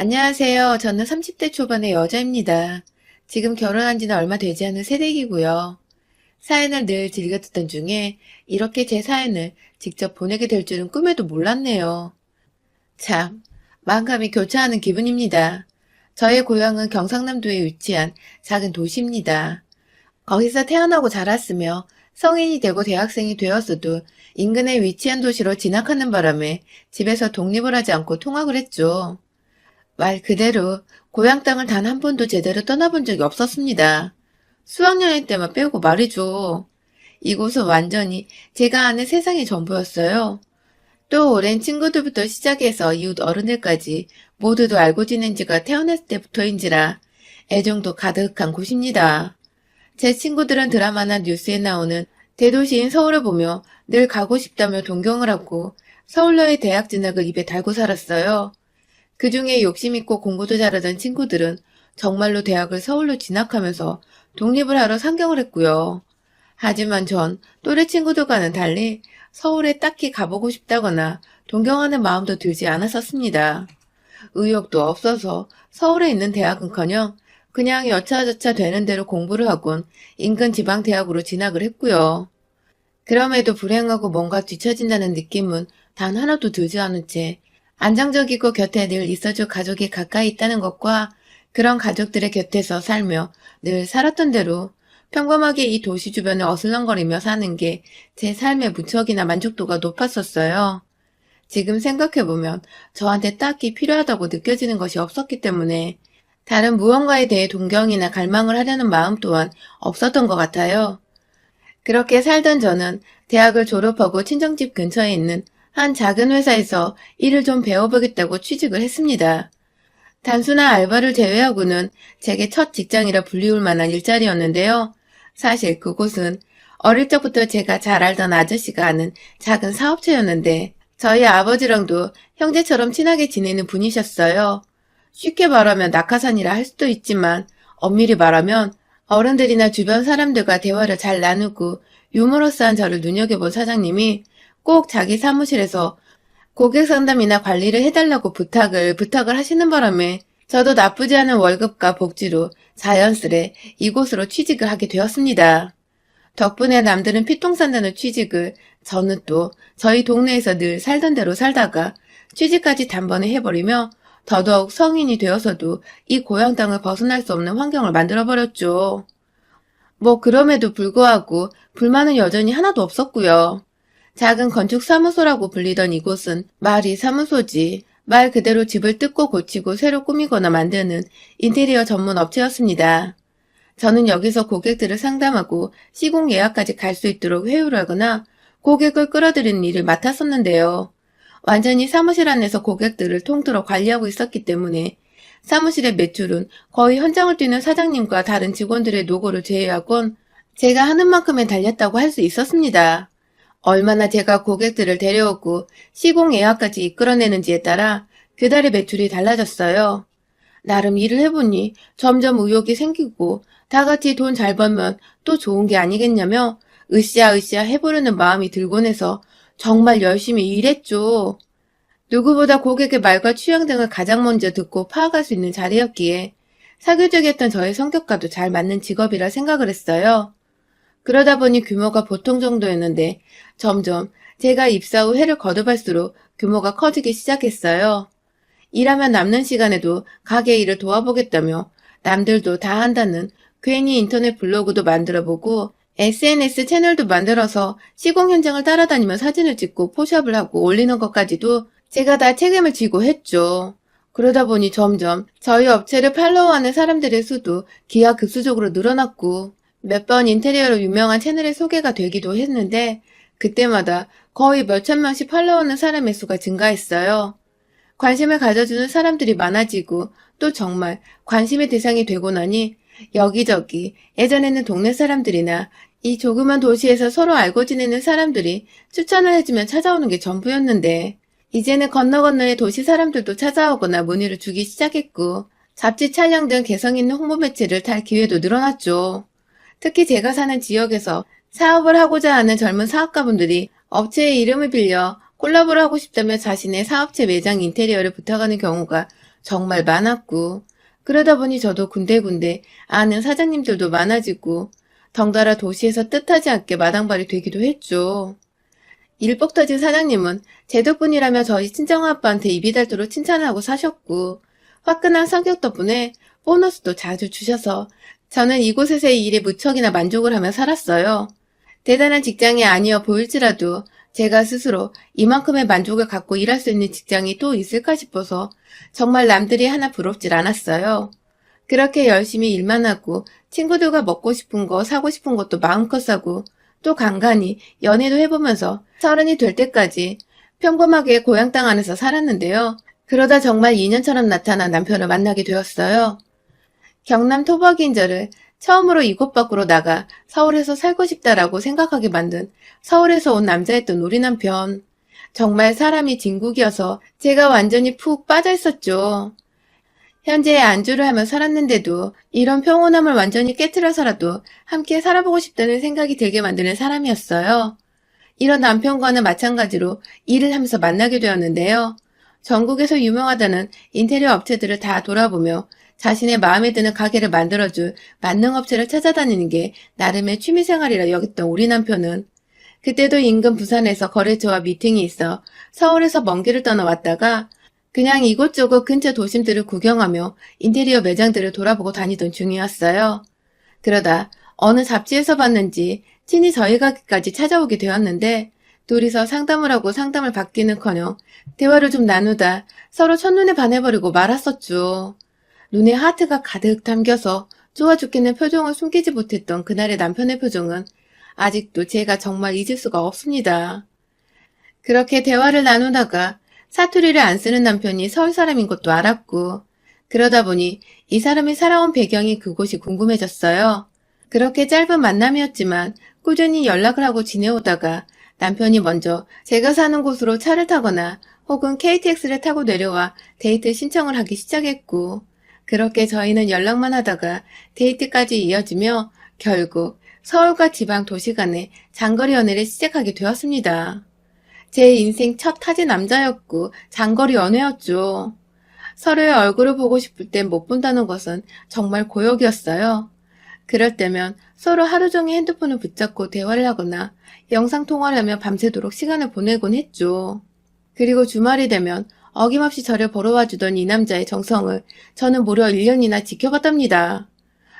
안녕하세요. 저는 30대 초반의 여자입니다. 지금 결혼한 지는 얼마 되지 않은 새댁이고요. 사연을 늘 즐겨 듣던 중에 이렇게 제 사연을 직접 보내게 될 줄은 꿈에도 몰랐네요. 참, 마음감이 교차하는 기분입니다. 저의 고향은 경상남도에 위치한 작은 도시입니다. 거기서 태어나고 자랐으며 성인이 되고 대학생이 되었어도 인근에 위치한 도시로 진학하는 바람에 집에서 독립을 하지 않고 통학을 했죠. 말 그대로 고향 땅을 단 한 번도 제대로 떠나본 적이 없었습니다. 수학여행 때만 빼고 말이죠. 이곳은 완전히 제가 아는 세상의 전부였어요. 또 오랜 친구들부터 시작해서 이웃 어른들까지 모두도 알고 지낸 지가 태어났을 때부터인지라 애정도 가득한 곳입니다. 제 친구들은 드라마나 뉴스에 나오는 대도시인 서울을 보며 늘 가고 싶다며 동경을 하고 서울여의 대학 진학을 입에 달고 살았어요. 그 중에 욕심 있고 공부도 잘하던 친구들은 정말로 대학을 서울로 진학하면서 독립을 하러 상경을 했고요. 하지만 전 또래 친구들과는 달리 서울에 딱히 가보고 싶다거나 동경하는 마음도 들지 않았었습니다. 의욕도 없어서 서울에 있는 대학은커녕 그냥 여차저차 되는 대로 공부를 하곤 인근 지방 대학으로 진학을 했고요. 그럼에도 불행하고 뭔가 뒤처진다는 느낌은 단 하나도 들지 않은 채 안정적이고 곁에 늘 있어줄 가족이 가까이 있다는 것과 그런 가족들의 곁에서 살며 늘 살았던 대로 평범하게 이 도시 주변을 어슬렁거리며 사는 게 제 삶의 무척이나 만족도가 높았었어요. 지금 생각해보면 저한테 딱히 필요하다고 느껴지는 것이 없었기 때문에 다른 무언가에 대해 동경이나 갈망을 하려는 마음 또한 없었던 것 같아요. 그렇게 살던 저는 대학을 졸업하고 친정집 근처에 있는 한 작은 회사에서 일을 좀 배워보겠다고 취직을 했습니다. 단순한 알바를 제외하고는 제게 첫 직장이라 불리울 만한 일자리였는데요. 사실 그곳은 어릴 적부터 제가 잘 알던 아저씨가 하는 작은 사업체였는데 저희 아버지랑도 형제처럼 친하게 지내는 분이셨어요. 쉽게 말하면 낙하산이라 할 수도 있지만 엄밀히 말하면 어른들이나 주변 사람들과 대화를 잘 나누고 유머러스한 저를 눈여겨본 사장님이 꼭 자기 사무실에서 고객 상담이나 관리를 해달라고 부탁을 부탁을 하시는 바람에 저도 나쁘지 않은 월급과 복지로 자연스레 이곳으로 취직을 하게 되었습니다. 덕분에 남들은 피똥 산다는 취직을 저는 또 저희 동네에서 늘 살던 대로 살다가 취직까지 단번에 해버리며 더더욱 성인이 되어서도 이 고향 땅을 벗어날 수 없는 환경을 만들어버렸죠. 뭐 그럼에도 불구하고 불만은 여전히 하나도 없었고요. 작은 건축 사무소라고 불리던 이곳은 말이 사무소지 말 그대로 집을 뜯고 고치고 새로 꾸미거나 만드는 인테리어 전문 업체였습니다. 저는 여기서 고객들을 상담하고 시공 예약까지 갈 수 있도록 회유를 하거나 고객을 끌어들이는 일을 맡았었는데요. 완전히 사무실 안에서 고객들을 통틀어 관리하고 있었기 때문에 사무실의 매출은 거의 현장을 뛰는 사장님과 다른 직원들의 노고를 제외하곤 제가 하는 만큼에 달렸다고 할 수 있었습니다. 얼마나 제가 고객들을 데려오고 시공 예약까지 이끌어내는지에 따라 그달의 매출이 달라졌어요. 나름 일을 해보니 점점 의욕이 생기고 다 같이 돈 잘 벌면 또 좋은 게 아니겠냐며 으쌰으쌰 해보려는 마음이 들곤 해서 정말 열심히 일했죠. 누구보다 고객의 말과 취향 등을 가장 먼저 듣고 파악할 수 있는 자리였기에 사교적이었던 저의 성격과도 잘 맞는 직업이라 생각을 했어요. 그러다 보니 규모가 보통 정도였는데 점점 제가 입사 후 해를 거듭할수록 규모가 커지기 시작했어요. 일하면 남는 시간에도 가게 일을 도와보겠다며 남들도 다 한다는 괜히 인터넷 블로그도 만들어보고 SNS 채널도 만들어서 시공 현장을 따라다니며 사진을 찍고 포샵을 하고 올리는 것까지도 제가 다 책임을 지고 했죠. 그러다 보니 점점 저희 업체를 팔로우하는 사람들의 수도 기하급수적으로 늘어났고 몇 번 인테리어로 유명한 채널에 소개가 되기도 했는데 그때마다 거의 몇천 명씩 팔로우하는 사람의 수가 증가했어요. 관심을 가져주는 사람들이 많아지고 또 정말 관심의 대상이 되고 나니 여기저기 예전에는 동네 사람들이나 이 조그만 도시에서 서로 알고 지내는 사람들이 추천을 해주면 찾아오는 게 전부였는데 이제는 건너 건너의 도시 사람들도 찾아오거나 문의를 주기 시작했고 잡지 촬영 등 개성 있는 홍보 매체를 탈 기회도 늘어났죠. 특히 제가 사는 지역에서 사업을 하고자 하는 젊은 사업가분들이 업체의 이름을 빌려 콜라보를 하고 싶다며 자신의 사업체 매장 인테리어를 부탁하는 경우가 정말 많았고, 그러다 보니 저도 군데군데 아는 사장님들도 많아지고, 덩달아 도시에서 뜻하지 않게 마당발이 되기도 했죠. 일복 터진 사장님은 제 덕분이라며 저희 친정아빠한테 입이 닳도록 칭찬하고 사셨고, 화끈한 성격 덕분에 보너스도 자주 주셔서 저는 이곳에서의 일에 무척이나 만족을 하며 살았어요. 대단한 직장이 아니어 보일지라도 제가 스스로 이만큼의 만족을 갖고 일할 수 있는 직장이 또 있을까 싶어서 정말 남들이 하나 부럽질 않았어요. 그렇게 열심히 일만 하고 친구들과 먹고 싶은 거 사고 싶은 것도 마음껏 사고 또 간간히 연애도 해보면서 서른이 될 때까지 평범하게 고향 땅 안에서 살았는데요. 그러다 정말 인연처럼 나타난 남편을 만나게 되었어요. 경남 토박이인저를 처음으로 이곳 밖으로 나가 서울에서 살고 싶다라고 생각하게 만든 서울에서 온 남자였던 우리 남편. 정말 사람이 진국이어서 제가 완전히 푹 빠져 있었죠. 현재 안주를 하며 살았는데도 이런 평온함을 완전히 깨뜨려서라도 함께 살아보고 싶다는 생각이 들게 만드는 사람이었어요. 이런 남편과는 마찬가지로 일을 하면서 만나게 되었는데요. 전국에서 유명하다는 인테리어 업체들을 다 돌아보며 자신의 마음에 드는 가게를 만들어줄 만능 업체를 찾아다니는 게 나름의 취미생활이라 여겼던 우리 남편은 그때도 인근 부산에서 거래처와 미팅이 있어 서울에서 먼 길을 떠나왔다가 그냥 이곳저곳 근처 도심들을 구경하며 인테리어 매장들을 돌아보고 다니던 중이었어요. 그러다 어느 잡지에서 봤는지 친히 저희 가게까지 찾아오게 되었는데 둘이서 상담을 하고 상담을 받기는커녕 대화를 좀 나누다 서로 첫눈에 반해버리고 말았었죠. 눈에 하트가 가득 담겨서 좋아 죽겠는 표정을 숨기지 못했던 그날의 남편의 표정은 아직도 제가 정말 잊을 수가 없습니다. 그렇게 대화를 나누다가 사투리를 안 쓰는 남편이 서울 사람인 것도 알았고, 그러다 보니 이 사람이 살아온 배경이 그곳이 궁금해졌어요. 그렇게 짧은 만남이었지만 꾸준히 연락을 하고 지내오다가 남편이 먼저 제가 사는 곳으로 차를 타거나 혹은 KTX를 타고 내려와 데이트 신청을 하기 시작했고, 그렇게 저희는 연락만 하다가 데이트까지 이어지며 결국 서울과 지방 도시 간의 장거리 연애를 시작하게 되었습니다. 제 인생 첫 타지 남자였고 장거리 연애였죠. 서로의 얼굴을 보고 싶을 땐 못 본다는 것은 정말 고역이었어요. 그럴 때면 서로 하루 종일 핸드폰을 붙잡고 대화를 하거나 영상통화를 하며 밤새도록 시간을 보내곤 했죠. 그리고 주말이 되면 어김없이 저를 보러 와주던 이 남자의 정성을 저는 무려 1년이나 지켜봤답니다.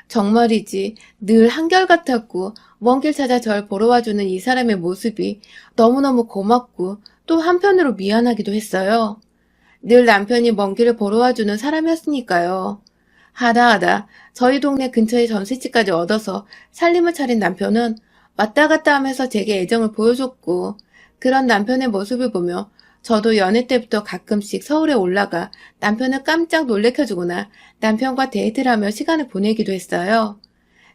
정말이지 늘 한결같았고 먼 길 찾아 절 보러 와주는 이 사람의 모습이 너무너무 고맙고 또 한편으로 미안하기도 했어요. 늘 남편이 먼 길을 보러 와주는 사람이었으니까요. 하다 하다 저희 동네 근처에 전셋집까지 얻어서 살림을 차린 남편은 왔다 갔다 하면서 제게 애정을 보여줬고 그런 남편의 모습을 보며 저도 연애 때부터 가끔씩 서울에 올라가 남편을 깜짝 놀래켜주거나 남편과 데이트를 하며 시간을 보내기도 했어요.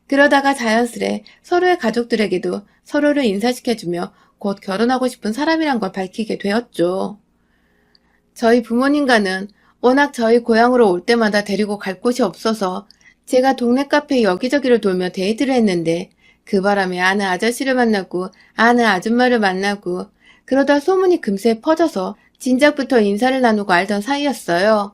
그러다가 자연스레 서로의 가족들에게도 서로를 인사시켜주며 곧 결혼하고 싶은 사람이란 걸 밝히게 되었죠. 저희 부모님과는 워낙 저희 고향으로 올 때마다 데리고 갈 곳이 없어서 제가 동네 카페 여기저기를 돌며 데이트를 했는데 그 바람에 아는 아저씨를 만나고 아는 아줌마를 만나고 그러다 소문이 금세 퍼져서 진작부터 인사를 나누고 알던 사이였어요.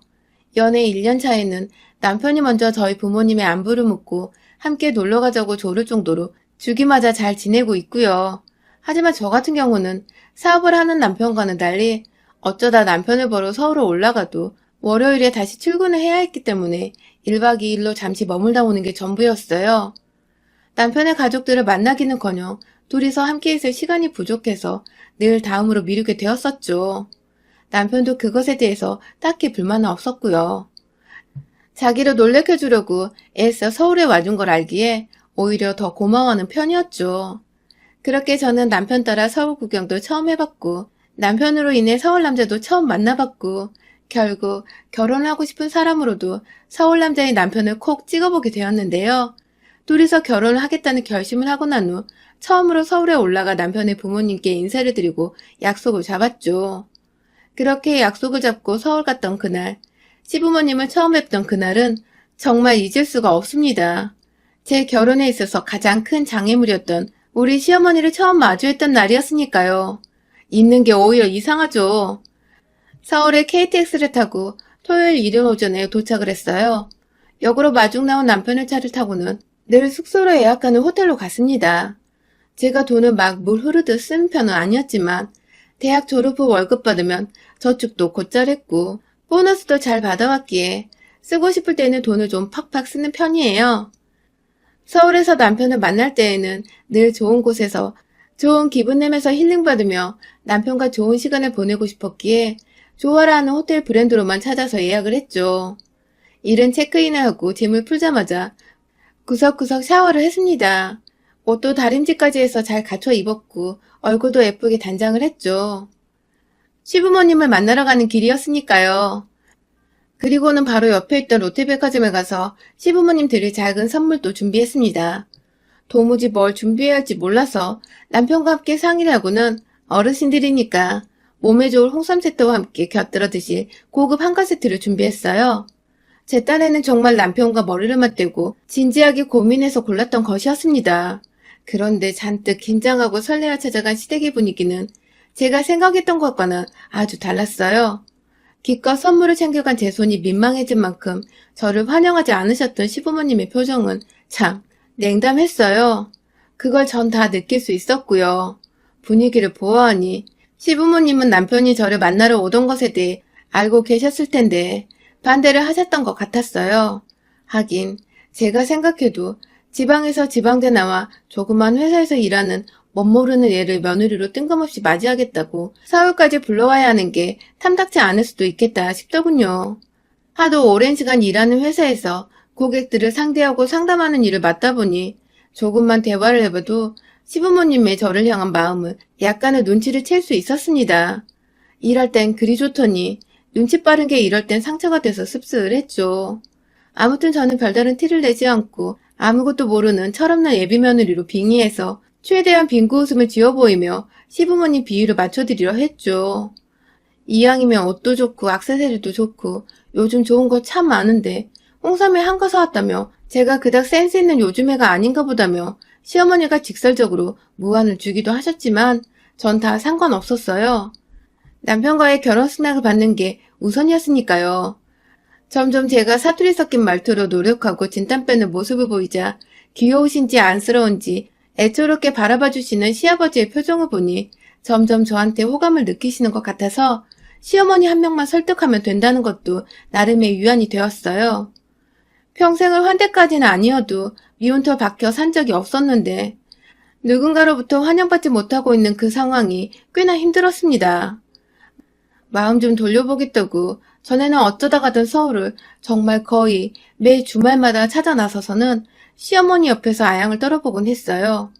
연애 1년 차에는 남편이 먼저 저희 부모님의 안부를 묻고 함께 놀러 가자고 조를 정도로 주기마다 잘 지내고 있고요. 하지만 저 같은 경우는 사업을 하는 남편과는 달리 어쩌다 남편을 보러 서울에 올라가도 월요일에 다시 출근을 해야 했기 때문에 1박 2일로 잠시 머물다 오는 게 전부였어요. 남편의 가족들을 만나기는커녕 둘이서 함께 있을 시간이 부족해서 늘 다음으로 미루게 되었었죠. 남편도 그것에 대해서 딱히 불만은 없었고요. 자기를 놀래켜주려고 애써 서울에 와준 걸 알기에 오히려 더 고마워하는 편이었죠. 그렇게 저는 남편 따라 서울 구경도 처음 해봤고 남편으로 인해 서울 남자도 처음 만나봤고 결국 결혼하고 싶은 사람으로도 서울 남자의 남편을 콕 찍어보게 되었는데요. 둘이서 결혼을 하겠다는 결심을 하고 난 후 처음으로 서울에 올라가 남편의 부모님께 인사를 드리고 약속을 잡았죠. 그렇게 약속을 잡고 서울 갔던 그날, 시부모님을 처음 뵙던 그날은 정말 잊을 수가 없습니다. 제 결혼에 있어서 가장 큰 장애물이었던 우리 시어머니를 처음 마주했던 날이었으니까요. 있는 게 오히려 이상하죠. 서울에 KTX를 타고 토요일 이른 오전에 도착을 했어요. 역으로 마중 나온 남편의 차를 타고는 늘 숙소로 예약하는 호텔로 갔습니다. 제가 돈을 막 물 흐르듯 쓰는 편은 아니었지만 대학 졸업 후 월급 받으면 저축도 곧잘 했고 보너스도 잘 받아왔기에 쓰고 싶을 때는 돈을 좀 팍팍 쓰는 편이에요. 서울에서 남편을 만날 때에는 늘 좋은 곳에서 좋은 기분 내면서 힐링받으며 남편과 좋은 시간을 보내고 싶었기에 좋아라 하는 호텔 브랜드로만 찾아서 예약을 했죠. 일은 체크인을 하고 짐을 풀자마자 구석구석 샤워를 했습니다. 옷도 다림질까지 해서 잘 갖춰 입었고 얼굴도 예쁘게 단장을 했죠. 시부모님을 만나러 가는 길이었으니까요. 그리고는 바로 옆에 있던 롯데백화점에 가서 시부모님 드릴 작은 선물도 준비했습니다. 도무지 뭘 준비해야 할지 몰라서 남편과 함께 상의를 하고는 어르신들이니까 몸에 좋을 홍삼 세트와 함께 곁들여 드실 고급 한가 세트를 준비했어요. 제 딴에는 정말 남편과 머리를 맞대고 진지하게 고민해서 골랐던 것이었습니다. 그런데 잔뜩 긴장하고 설레어 찾아간 시댁의 분위기는 제가 생각했던 것과는 아주 달랐어요. 기껏 선물을 챙겨간 제 손이 민망해진 만큼 저를 환영하지 않으셨던 시부모님의 표정은 참 냉담했어요. 그걸 전 다 느낄 수 있었고요. 분위기를 보아하니 시부모님은 남편이 저를 만나러 오던 것에 대해 알고 계셨을 텐데 반대를 하셨던 것 같았어요. 하긴 제가 생각해도 지방에서 지방대 나와 조그만 회사에서 일하는 멋모르는 애를 며느리로 뜬금없이 맞이하겠다고 서울까지 불러와야 하는 게 탐탁지 않을 수도 있겠다 싶더군요. 하도 오랜 시간 일하는 회사에서 고객들을 상대하고 상담하는 일을 맡다 보니 조금만 대화를 해봐도 시부모님의 저를 향한 마음을 약간의 눈치를 챌 수 있었습니다. 일할 땐 그리 좋더니 눈치 빠른 게 이럴 땐 상처가 돼서 씁쓸했죠. 아무튼 저는 별다른 티를 내지 않고 아무것도 모르는 철없는 예비 며느리로 빙의해서 최대한 빙고 웃음을 지어 보이며 시부모님 비율을 맞춰드리려 했죠. 이왕이면 옷도 좋고 액세서리도 좋고 요즘 좋은 거 참 많은데 홍삼에 한 거 사왔다며 제가 그닥 센스 있는 요즘 애가 아닌가 보다며 시어머니가 직설적으로 무안을 주기도 하셨지만 전 다 상관없었어요. 남편과의 결혼 승낙을 받는 게 우선이었으니까요. 점점 제가 사투리 섞인 말투로 노력하고 진땀 빼는 모습을 보이자 귀여우신지 안쓰러운지 애초롭게 바라봐 주시는 시아버지의 표정을 보니 점점 저한테 호감을 느끼시는 것 같아서 시어머니 한 명만 설득하면 된다는 것도 나름의 위안이 되었어요. 평생을 환대까지는 아니어도 미운털 박혀 산 적이 없었는데 누군가로부터 환영받지 못하고 있는 그 상황이 꽤나 힘들었습니다. 마음 좀 돌려보겠다고 전에는 어쩌다 가던 서울을 정말 거의 매 주말마다 찾아 나서서는 시어머니 옆에서 아양을 떨어보곤 했어요.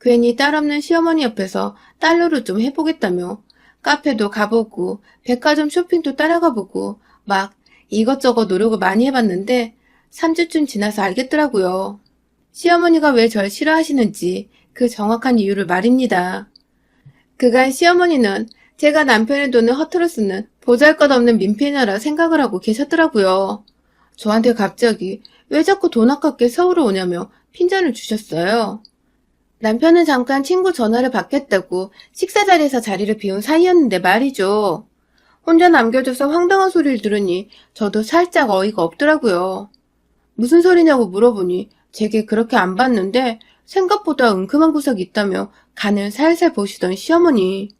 괜히 딸 없는 시어머니 옆에서 딸로를 좀 해보겠다며 카페도 가보고 백화점 쇼핑도 따라가보고 막 이것저것 노력을 많이 해봤는데 3주쯤 지나서 알겠더라고요. 시어머니가 왜 절 싫어하시는지 그 정확한 이유를 말입니다. 그간 시어머니는 제가 남편의 돈을 허투루 쓰는 보잘것없는 민폐녀라 생각을 하고 계셨더라고요. 저한테 갑자기 왜 자꾸 돈 아깝게 서울에 오냐며 핀잔을 주셨어요. 남편은 잠깐 친구 전화를 받겠다고 식사 자리에서 자리를 비운 사이였는데 말이죠. 혼자 남겨줘서 황당한 소리를 들으니 저도 살짝 어이가 없더라고요. 무슨 소리냐고 물어보니 제게 그렇게 안 봤는데 생각보다 은큼한 구석이 있다며 간을 살살 보시던 시어머니.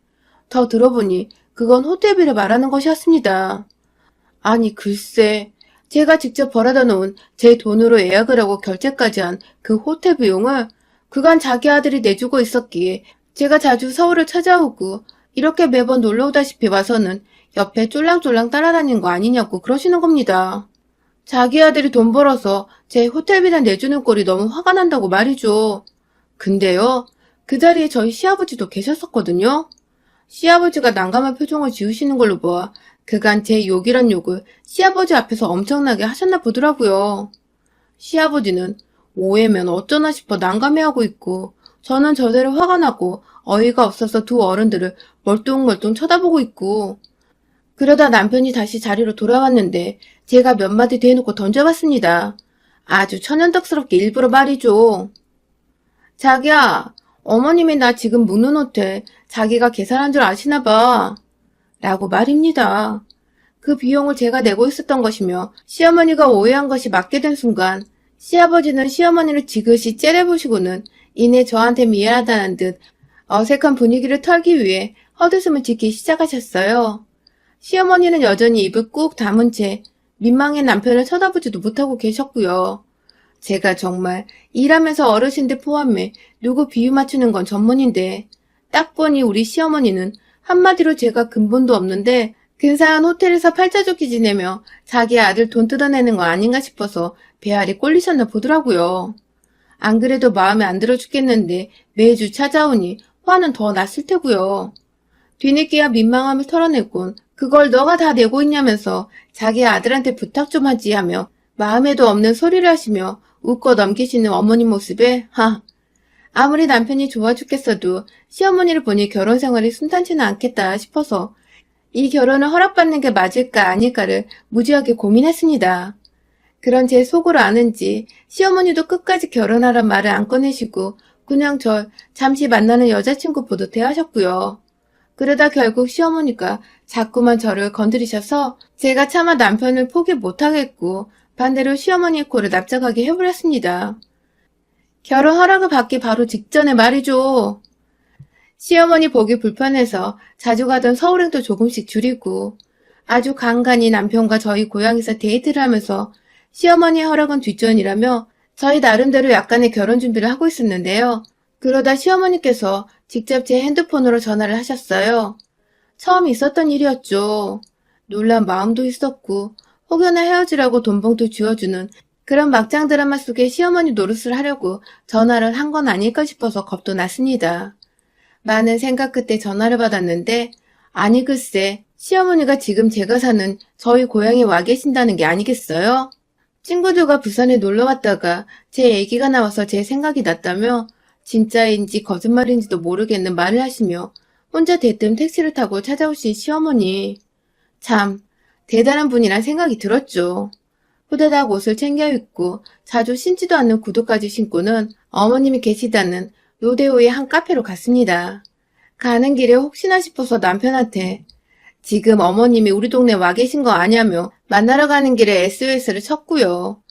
더 들어보니 그건 호텔비를 말하는 것이었습니다. 아니 글쎄 제가 직접 벌어다 놓은 제 돈으로 예약을 하고 결제까지 한 그 호텔 비용을 그간 자기 아들이 내주고 있었기에 제가 자주 서울을 찾아오고 이렇게 매번 놀러 오다시피 와서는 옆에 쫄랑쫄랑 따라다니는 거 아니냐고 그러시는 겁니다. 자기 아들이 돈 벌어서 제 호텔비나 내주는 꼴이 너무 화가 난다고 말이죠. 근데요, 그 자리에 저희 시아버지도 계셨었거든요. 시아버지가 난감한 표정을 지으시는 걸로 보아 그간 제 욕이란 욕을 시아버지 앞에서 엄청나게 하셨나 보더라고요. 시아버지는 오해면 어쩌나 싶어 난감해하고 있고 저는 저대로 화가 나고 어이가 없어서 두 어른들을 멀뚱멀뚱 쳐다보고 있고 그러다 남편이 다시 자리로 돌아왔는데 제가 몇 마디 대놓고 던져봤습니다. 아주 천연덕스럽게 일부러 말이죠. 자기야, 어머님이 나 지금 묵는 호텔 자기가 계산한 줄 아시나 봐. 라고 말입니다. 그 비용을 제가 내고 있었던 것이며 시어머니가 오해한 것이 맞게 된 순간 시아버지는 시어머니를 지그시 째려보시고는 이내 저한테 미안하다는 듯 어색한 분위기를 털기 위해 헛웃음을 짓기 시작하셨어요. 시어머니는 여전히 입을 꾹 다문 채 민망해 남편을 쳐다보지도 못하고 계셨고요. 제가 정말 일하면서 어르신들 포함해 누구 비유 맞추는 건 전문인데 딱 보니 우리 시어머니는 한마디로 제가 근본도 없는데 근사한 호텔에서 팔자좋기 지내며 자기 아들 돈 뜯어내는 거 아닌가 싶어서 배알이 꼴리셨나 보더라고요. 안 그래도 마음에 안 들어 죽겠는데 매주 찾아오니 화는 더 났을 테고요. 뒤늦게야 민망함을 털어내곤 그걸 너가 다 내고 있냐면서 자기 아들한테 부탁 좀 하지 하며 마음에도 없는 소리를 하시며 웃고 넘기시는 어머니 모습에 하 아무리 남편이 좋아 죽겠어도 시어머니를 보니 결혼 생활이 순탄치는 않겠다 싶어서 이 결혼을 허락받는 게 맞을까 아닐까를 무지하게 고민했습니다. 그런 제 속으로 아는지 시어머니도 끝까지 결혼하란 말을 안 꺼내시고 그냥 절 잠시 만나는 여자친구 보듯 대하셨고요. 그러다 결국 시어머니가 자꾸만 저를 건드리셔서 제가 차마 남편을 포기 못하겠고 반대로 시어머니의 코를 납작하게 해버렸습니다. 결혼 허락을 받기 바로 직전에 말이죠. 시어머니 보기 불편해서 자주 가던 서울행도 조금씩 줄이고 아주 간간히 남편과 저희 고향에서 데이트를 하면서 시어머니의 허락은 뒷전이라며 저희 나름대로 약간의 결혼 준비를 하고 있었는데요. 그러다 시어머니께서 직접 제 핸드폰으로 전화를 하셨어요. 처음 있었던 일이었죠. 놀란 마음도 있었고 혹여나 헤어지라고 돈봉투 쥐어주는 그런 막장 드라마 속에 시어머니 노릇을 하려고 전화를 한 건 아닐까 싶어서 겁도 났습니다. 많은 생각 끝에 전화를 받았는데 아니 글쎄 시어머니가 지금 제가 사는 저희 고향에 와 계신다는 게 아니겠어요? 친구들과 부산에 놀러 왔다가 제 얘기가 나와서 제 생각이 났다며 진짜인지 거짓말인지도 모르겠는 말을 하시며 혼자 대뜸 택시를 타고 찾아오신 시어머니. 참 대단한 분이란 생각이 들었죠. 후다닥 옷을 챙겨 입고 자주 신지도 않는 구두까지 신고는 어머님이 계시다는 로데오의 한 카페로 갔습니다. 가는 길에 혹시나 싶어서 남편한테 지금 어머님이 우리 동네 와 계신 거 아냐며 만나러 가는 길에 SOS를 쳤고요.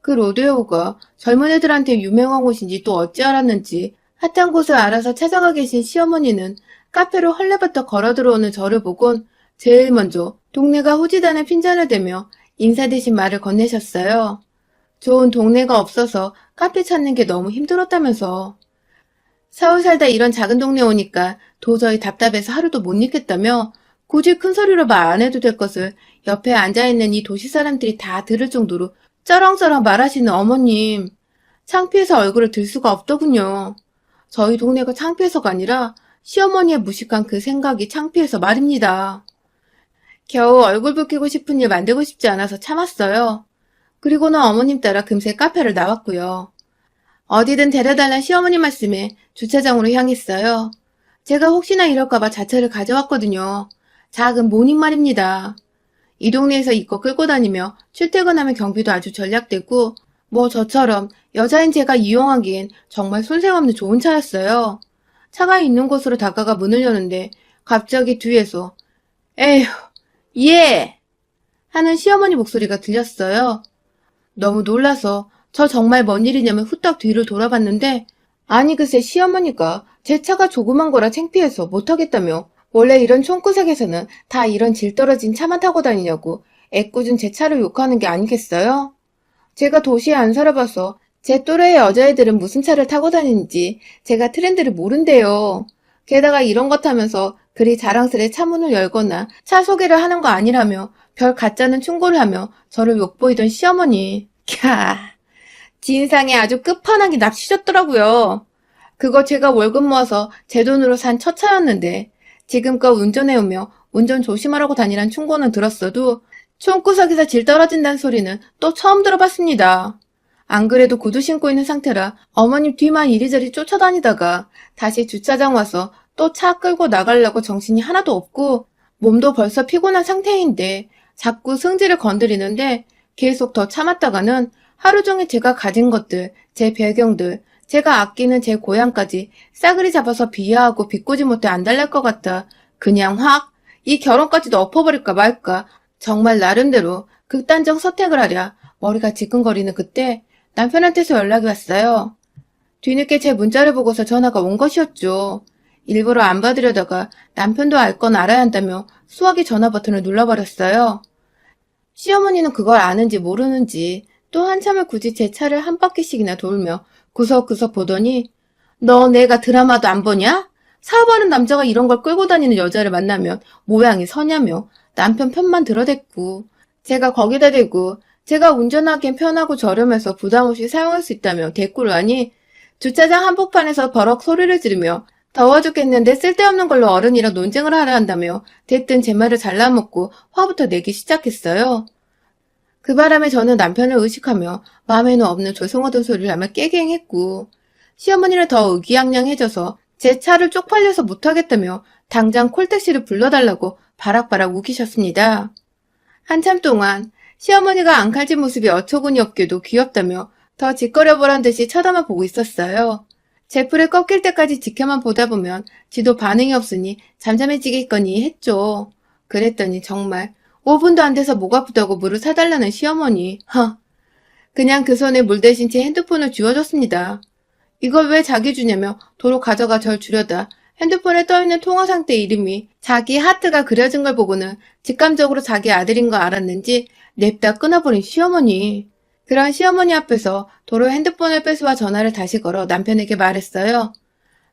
그 로데오가 젊은 애들한테 유명한 곳인지 또 어찌 알았는지 핫한 곳을 알아서 찾아가 계신 시어머니는 카페로 헐레버터 걸어 들어오는 저를 보곤 제일 먼저 동네가 후지단에 핀잔을 대며 인사 대신 말을 건네셨어요. 좋은 동네가 없어서 카페 찾는 게 너무 힘들었다면서. 서울 살다 이런 작은 동네 오니까 도저히 답답해서 하루도 못 있겠다며 굳이 큰 소리로 말 안 해도 될 것을 옆에 앉아있는 이 도시 사람들이 다 들을 정도로 쩌렁쩌렁 말하시는 어머님. 창피해서 얼굴을 들 수가 없더군요. 저희 동네가 창피해서가 아니라 시어머니의 무식한 그 생각이 창피해서 말입니다. 겨우 얼굴 붉히고 싶은 일 만들고 싶지 않아서 참았어요. 그리고는 어머님 따라 금세 카페를 나왔고요. 어디든 데려달란 시어머니 말씀에 주차장으로 향했어요. 제가 혹시나 이럴까봐 자차를 가져왔거든요. 작은 모닝 말입니다. 이 동네에서 이거 끌고 다니며 출퇴근하면 경비도 아주 전략되고 뭐 저처럼 여자인 제가 이용하기엔 정말 손색없는 좋은 차였어요. 차가 있는 곳으로 다가가 문을 여는데 갑자기 뒤에서 에휴 예 하는 시어머니 목소리가 들렸어요. 너무 놀라서 저 정말 뭔 일이냐면 후딱 뒤를 돌아봤는데 아니 글쎄 시어머니가 제 차가 조그만 거라 창피해서 못하겠다며 원래 이런 촌구석에서는 다 이런 질 떨어진 차만 타고 다니냐고 애꿎은 제 차를 욕하는 게 아니겠어요? 제가 도시에 안 살아봐서 제 또래의 여자애들은 무슨 차를 타고 다니는지 제가 트렌드를 모른대요. 게다가 이런 것 하면서 그리 자랑스레 차문을 열거나 차 소개를 하는 거 아니라며 별 가짜는 충고를 하며 저를 욕보이던 시어머니. 캬, 진상에 아주 끝판왕이 납치셨더라고요. 그거 제가 월급 모아서 제 돈으로 산 첫 차였는데 지금껏 운전해오며 운전 조심하라고 다니란 충고는 들었어도 총구석에서 질 떨어진다는 소리는 또 처음 들어봤습니다. 안 그래도 구두 신고 있는 상태라 어머님 뒤만 이리저리 쫓아다니다가 다시 주차장 와서 또 차 끌고 나가려고 정신이 하나도 없고 몸도 벌써 피곤한 상태인데 자꾸 승질을 건드리는데 계속 더 참았다가는 하루 종일 제가 가진 것들, 제 배경들, 제가 아끼는 제 고향까지 싸그리 잡아서 비하하고 비꼬지 못해 안달날 것 같아 그냥 확 이 결혼까지도 엎어버릴까 말까 정말 나름대로 극단적 선택을 하랴 머리가 지끈거리는 그때 남편한테서 연락이 왔어요. 뒤늦게 제 문자를 보고서 전화가 온 것이었죠. 일부러 안 받으려다가 남편도 알 건 알아야 한다며 수화기 전화 버튼을 눌러버렸어요. 시어머니는 그걸 아는지 모르는지 또 한참을 굳이 제 차를 한 바퀴씩이나 돌며 구석구석 보더니 너 내가 드라마도 안 보냐? 사업하는 남자가 이런 걸 끌고 다니는 여자를 만나면 모양이 서냐며 남편 편만 들어댔고 제가 거기다 대고 제가 운전하기엔 편하고 저렴해서 부담 없이 사용할 수 있다며 대꾸를 하니 주차장 한복판에서 버럭 소리를 지르며 더워 죽겠는데 쓸데없는 걸로 어른이랑 논쟁을 하려 한다며 대뜸 제 말을 잘라먹고 화부터 내기 시작했어요. 그 바람에 저는 남편을 의식하며 마음에는 없는 조성하던 소리를 하며 깨갱했고 시어머니는 더 의기양양해져서 제 차를 쪽팔려서 못하겠다며 당장 콜택시를 불러달라고 바락바락 우기셨습니다. 한참 동안 시어머니가 앙칼진 모습이 어처구니 없게도 귀엽다며 더 짓거려보란 듯이 쳐다만 보고 있었어요. 제풀을 꺾일 때까지 지켜만 보다 보면 지도 반응이 없으니 잠잠해지겠거니 했죠. 그랬더니 정말 5분도 안 돼서 목 아프다고 물을 사달라는 시어머니. 허. 그냥 그 손에 물 대신 제 핸드폰을 쥐어줬습니다. 이걸 왜 자기 주냐며 도로 가져가 절 주려다 핸드폰에 떠있는 통화 상태 이름이 자기 하트가 그려진 걸 보고는 직감적으로 자기 아들인 거 알았는지 냅다 끊어버린 시어머니. 그런 시어머니 앞에서 도로 핸드폰을 뺏어와 전화를 다시 걸어 남편에게 말했어요.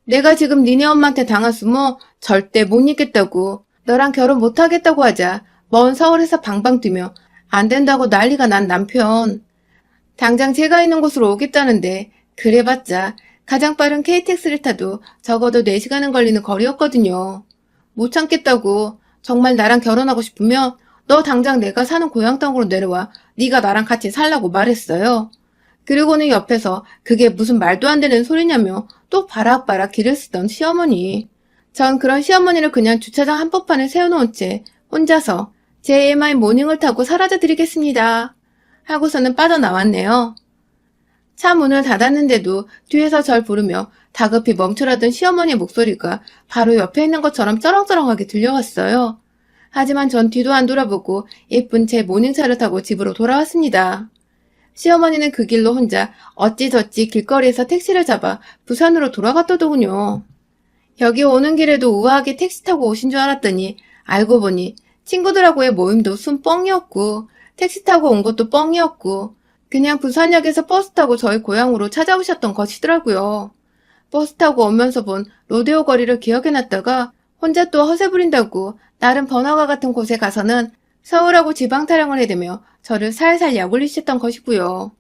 내가 지금 니네 엄마한테 당했으면 절대 못 잊겠다고. 너랑 결혼 못 하겠다고 하자. 먼 서울에서 방방 뛰며 안 된다고 난리가 난 남편. 당장 제가 있는 곳으로 오겠다는데 그래봤자 가장 빠른 KTX를 타도 적어도 4시간은 걸리는 거리였거든요. 못 참겠다고 정말 나랑 결혼하고 싶으면 너 당장 내가 사는 고향 땅으로 내려와 네가 나랑 같이 살라고 말했어요. 그리고는 옆에서 그게 무슨 말도 안 되는 소리냐며 또 바락바락 길을 쓰던 시어머니. 전 그런 시어머니를 그냥 주차장 한복판에 세워놓은 채 혼자서 제 MI 모닝을 타고 사라져 드리겠습니다. 하고서는 빠져나왔네요. 차 문을 닫았는데도 뒤에서 절 부르며 다급히 멈추라던 시어머니의 목소리가 바로 옆에 있는 것처럼 쩌렁쩌렁하게 들려왔어요. 하지만 전 뒤도 안 돌아보고 예쁜 제 모닝차를 타고 집으로 돌아왔습니다. 시어머니는 그 길로 혼자 어찌저찌 길거리에서 택시를 잡아 부산으로 돌아갔더더군요. 여기 오는 길에도 우아하게 택시 타고 오신 줄 알았더니 알고 보니 친구들하고의 모임도 순 뻥이었고 택시 타고 온 것도 뻥이었고 그냥 부산역에서 버스 타고 저희 고향으로 찾아오셨던 것이더라고요. 버스 타고 오면서 본 로데오 거리를 기억해놨다가 혼자 또 허세 부린다고 나름 번화가 같은 곳에 가서는 서울하고 지방 타령을 해대며 저를 살살 약올리셨던 것이고요.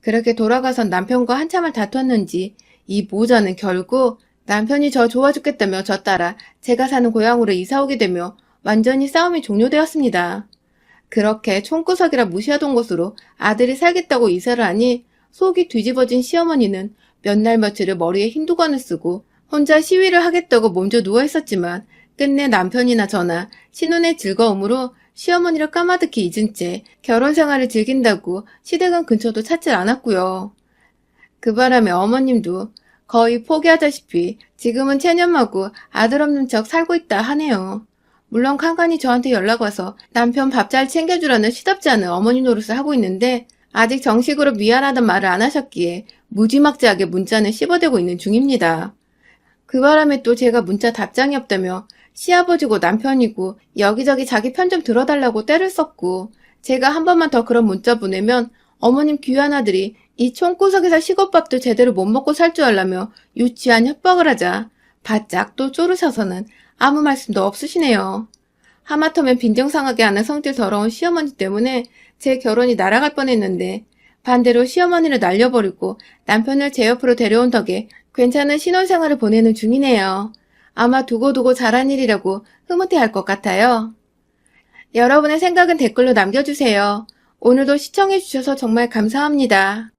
그렇게 돌아가선 남편과 한참을 다퉜는지 이 모자는 결국 남편이 저 좋아 죽겠다며 저 따라 제가 사는 고향으로 이사 오게 되며 완전히 싸움이 종료되었습니다. 그렇게 총구석이라 무시하던 곳으로 아들이 살겠다고 이사를 하니 속이 뒤집어진 시어머니는 몇 날 며칠을 머리에 흰 두건을 쓰고 혼자 시위를 하겠다고 몸져 누워 있었지만 끝내 남편이나 저나 신혼의 즐거움으로 시어머니를 까마득히 잊은 채 결혼 생활을 즐긴다고 시댁은 근처도 찾질 않았고요. 그 바람에 어머님도 거의 포기하다시피 지금은 체념하고 아들 없는 척 살고 있다 하네요. 물론 칸칸이 저한테 연락 와서 남편 밥 잘 챙겨주라는 시답지 않은 어머니 노릇을 하고 있는데 아직 정식으로 미안하단 말을 안 하셨기에 무지막지하게 문자는 씹어대고 있는 중입니다. 그 바람에 또 제가 문자 답장이 없다며 시아버지고 남편이고 여기저기 자기 편 좀 들어달라고 때를 썼고 제가 한 번만 더 그런 문자 보내면 어머님 귀한 아들이 이 총구석에서 식옷밥도 제대로 못 먹고 살 줄 알라며 유치한 협박을 하자 바짝 또 쪼르셔서는 아무 말씀도 없으시네요. 하마터면 빈정상하게 하는 성질 더러운 시어머니 때문에 제 결혼이 날아갈 뻔했는데 반대로 시어머니를 날려버리고 남편을 제 옆으로 데려온 덕에 괜찮은 신혼생활을 보내는 중이네요. 아마 두고두고 잘한 일이라고 흐뭇해할 것 같아요. 여러분의 생각은 댓글로 남겨주세요. 오늘도 시청해주셔서 정말 감사합니다.